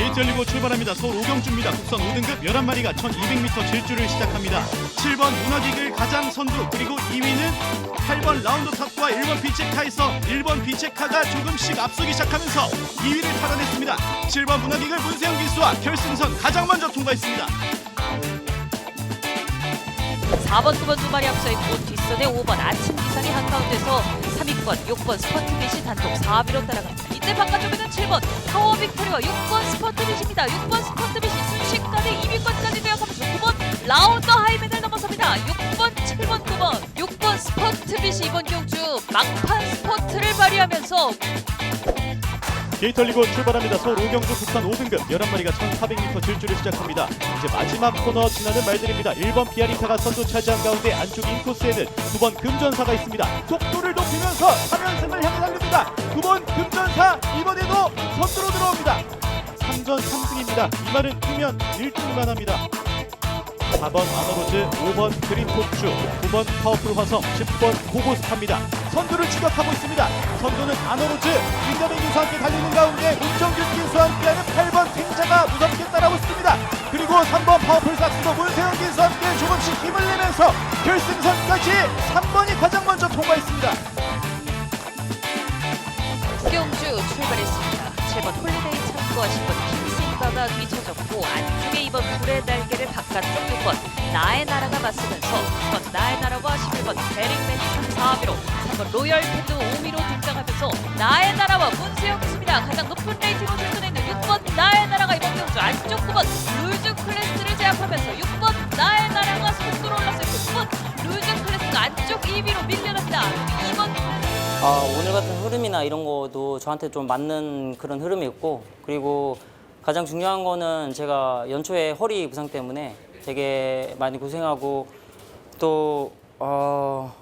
게이트 열리고 출발합니다. 서울 오경주입니다. 국선 5등급 11마리가 1200m 질주를 시작합니다. 7번 문화기길 가장 선두 그리고 2위는 8번 라운드 탑과 1번 비체카에서 1번 비체카가 조금씩 앞서기 시작하면서 2위를 탈환했습니다. 7번 문화기길 문세영 기수와 결승선 가장 먼저 통과했습니다. 4번, 9번 두 마리 앞서 있고 뒷선에 5번 아침 기상이 한가운데서 3위권, 6번 스퍼트빗이 단독 4위로 따라갑니다. 이때 바깥쪽에는 7번 파워 빅토리와 6번 스퍼트빗입니다. 6번 스퍼트빗이 순식간에 2위권까지 되어가면서 9번 라운더 하이맨을 넘어섭니다. 6번, 7번, 9번, 6번 스퍼트빗이 이번 경주 막판 스퍼트를 발휘하면서 열리고 출발합니다. 서울 오경주 국산 5등급 11마리가 1400m 질주를 시작합니다. 이제 마지막 코너 지나는 말들입니다. 1번 비아리타가 선두 차지한 가운데 안쪽 인코스에는 9번 금전사가 있습니다. 속도를 높이면서 3연승을 향해 달립니다. 9번 금전사 이번에도 선두로 들어옵니다. 3전 3승입니다. 이 말은 뛰면 1등만 합니다. 4번 아너로즈, 5번 그린포츠, 9번 파워풀 화성, 10번 고고스탑니다. 선두를 추격하고 있습니다. 선두는 아너로즈, 김정민 기수와 함께 달리는 가운데 문정균 기수와 함께하는 8번 탱자가 무섭게 따라오고 있습니다. 그리고 3번 파워풀 삭스도 문세영 기수와 함께 조금씩 힘을 내면서 결승선까지 3번이 가장 먼저 통과했습니다. 경주 출발했습니다. 7번 홀리데이 참고와 10번 킹싱가가 뒤쳐졌고 안쪽에 2번 불의 날개를 바깥쪽 6번 나의 나라가 맞서면서 9번 나의 나라와 11번 베링맨이 3, 4위로 3번 로열 패드 5위로 등장하면서 나의 나라와 문세영 기수입니다. 가장 높은 레이팅으로 출전해 있는 6번 나의 나라가 이번 경주 안쪽 9번 루즈 클래스를 제압하면서 6번 나의 나라가 속도로 올랐을 때 9번 루즈 클래스가 안쪽 2위로 밀려납니다. 2번 아, 오늘 같은 흐름이나 이런 것도 저한테 좀 맞는 그런 흐름이었고 그리고 가장 중요한 거는 제가 연초에 허리 부상 때문에 되게 많이 고생하고 또 어,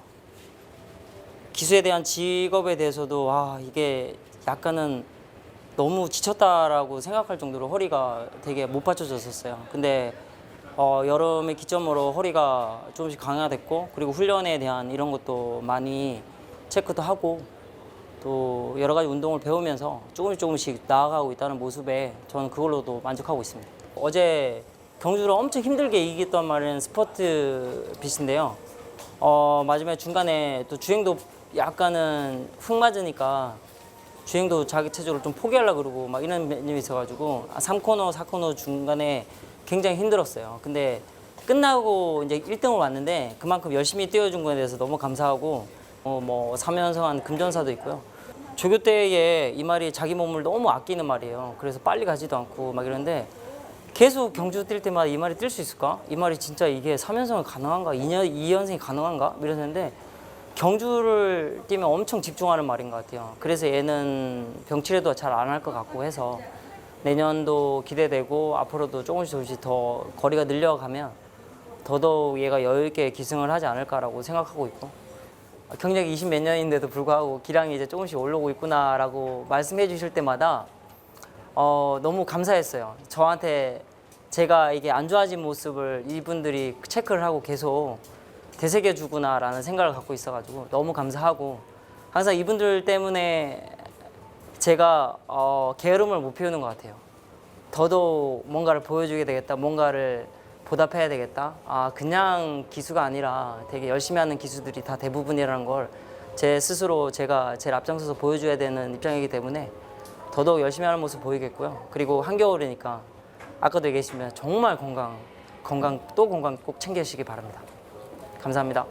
기수에 대한 직업에 대해서도 아 이게 약간은 너무 지쳤다라고 생각할 정도로 허리가 되게 못 받쳐졌었어요. 근데 어, 여름의 기점으로 허리가 조금씩 강화됐고 그리고 훈련에 대한 이런 것도 많이 체크도 하고 또 여러 가지 운동을 배우면서 조금씩 조금씩 나아가고 있다는 모습에 저는 그걸로도 만족하고 있습니다. 어제 경주를 엄청 힘들게 이겼단 말은 스포트 빛인데요. 어, 마지막에 중간에 또 주행도 약간은 흙 맞으니까 주행도 자기 체조를 좀 포기하려고 그러고 막 이런 면이 있어가지고 아, 3코너, 4코너 중간에 굉장히 힘들었어요. 근데 끝나고 이제 1등을 왔는데 그만큼 열심히 뛰어준 거에 대해서 너무 감사하고 어, 뭐 3연승한 금전사도 있고요. 조교 때에 이 말이 자기 몸을 너무 아끼는 말이에요. 그래서 빨리 가지도 않고 막 이러는데 계속 경주 뛸 때마다 이 말이 뛸 수 있을까? 이 말이 진짜 이게 3연승이 가능한가? 2년, 2연승이 가능한가? 이러는데 경주를 뛰면 엄청 집중하는 말인 것 같아요. 그래서 얘는 병치레도 잘 안 할 것 같고 해서 내년도 기대되고 앞으로도 조금씩 조금씩 더 거리가 늘려가면 더더욱 얘가 여유 있게 기승을 하지 않을까라고 생각하고 있고 경력이 20 몇 년인데도 불구하고 기량이 이제 조금씩 올라오고 있구나라고 말씀해 주실 때마다 어, 너무 감사했어요. 저한테 제가 이게 안 좋아진 모습을 이분들이 체크를 하고 계속 되새겨 주구나라는 생각을 갖고 있어가지고 너무 감사하고 항상 이분들 때문에 제가 어, 게으름을 못 피우는 것 같아요. 더더욱 뭔가를 보여주게 되겠다, 뭔가를 보답해야 되겠다. 아 그냥 기수가 아니라 되게 열심히 하는 기수들이 다 대부분이라는 걸 제 스스로 제가 제일 앞장서서 보여줘야 되는 입장이기 때문에 더더욱 열심히 하는 모습 보이겠고요. 그리고 한겨울이니까 아까도 얘기했지만 정말 건강, 건강 또 건강 꼭 챙기시기 바랍니다. 감사합니다.